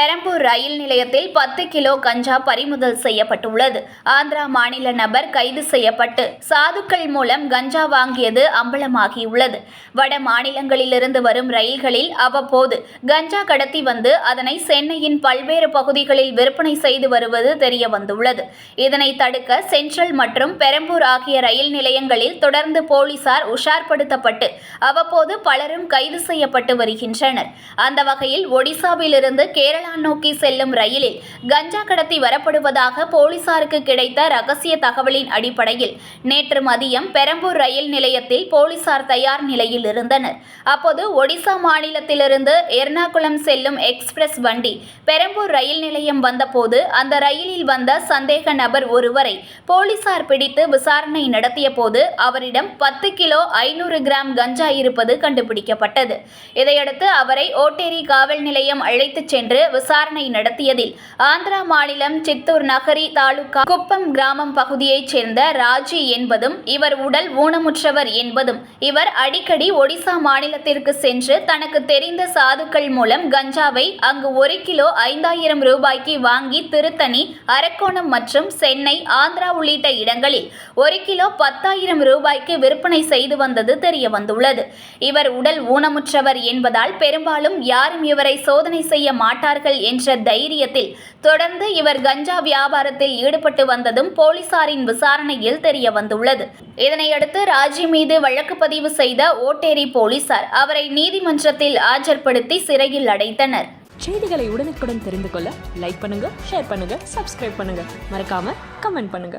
பெரம்பூர் ரயில் நிலையத்தில் பத்து கிலோ கஞ்சா பறிமுதல் செய்யப்பட்டுள்ளது. ஆந்திரா மாநில நபர் கைது செய்யப்பட்டு சாதுக்கள் மூலம் கஞ்சா வாங்கியது அம்பலமாகியுள்ளது. வட மாநிலங்களிலிருந்து வரும் ரயில்களில் அவ்வப்போது கஞ்சா கடத்தி வந்து அதனை சென்னையின் பல்வேறு பகுதிகளில் விற்பனை செய்து வருவது தெரிய வந்துள்ளது இதனை தடுக்க சென்ட்ரல் மற்றும் பெரம்பூர் ஆகிய ரயில் நிலையங்களில் தொடர்ந்து போலீசார் உஷார்படுத்தப்பட்டு அவ்வப்போது பலரும் கைது செய்யப்பட்டு வருகின்றனர். அந்த வகையில் ஒடிசாவிலிருந்து கேரளா நோக்கி செல்லும் ரயிலில் கஞ்சா கடத்தி வரப்படுவதாக போலீசாருக்கு கிடைத்த ரகசிய தகவலின் அடிப்படையில் நேற்று மதியம் பெரம்பூர் ரயில் நிலையத்தில் போலீசார் தயார் நிலையில் இருந்தனர். அப்போது ஒடிசா மாநிலத்திலிருந்து எர்ணாகுளம் செல்லும் எக்ஸ்பிரஸ் வண்டி பெரம்பூர் ரயில் நிலையம் வந்தபோது அந்த ரயிலில் வந்த சந்தேக நபர் ஒருவரை போலீசார் பிடித்து விசாரணை நடத்திய போது அவரிடம் பத்து கிலோ ஐநூறு கிராம் கஞ்சா இருப்பது கண்டுபிடிக்கப்பட்டது. இதையடுத்து அவரை ஓட்டேரி காவல் நிலையம் அழைத்துச் சென்று விசாரணை நடத்தியதில் ஆந்திரா மாநிலம் சித்தூர் நகரி தாலுகா குப்பம் கிராமம் பகுதியைச் சேர்ந்த ராஜி என்பதும் இவர் உடல் ஊனமுற்றவர் என்பதும் இவர் அடிக்கடி ஒடிசா மாநிலத்திற்கு சென்று தனக்கு தெரிந்த சாதுக்கள் மூலம் கஞ்சாவை அங்கு ஒரு கிலோ ஐந்தாயிரம் ரூபாய்க்கு வாங்கி திருத்தணி அரக்கோணம் மற்றும் சென்னை ஆந்திரா உள்ளிட்ட இடங்களில் ஒரு கிலோ பத்தாயிரம் ரூபாய்க்கு விற்பனை செய்து வந்தது தெரிய வந்துள்ளது இவர் உடல் ஊனமுற்றவர் என்பதால் பெரும்பாலும் யாரும் இவரை சோதனை செய்ய மாட்டார்கள் என்ற தைரியத்தில் தொடர்ந்து இவர் கஞ்சா வியாபாரத்தில் ஈடுபட்டு வந்ததும் போலீசாரின் விசாரணையில் தெரிய வந்துள்ளது இதனையடுத்து ராஜி மீது வழக்கு பதிவு செய்த ஓட்டேரி போலீசார் அவரை நீதிமன்றத்தில் ஆஜர்படுத்தி சிறையில் அடைத்தனர். செய்திகளை உடனுக்குடன் தெரிந்து கொள்ள லைக் பண்ணுங்க ஷேர் பண்ணுங்க சப்ஸ்கிரைப் பண்ணுங்க. மறக்காம கமெண்ட் பண்ணுங்க.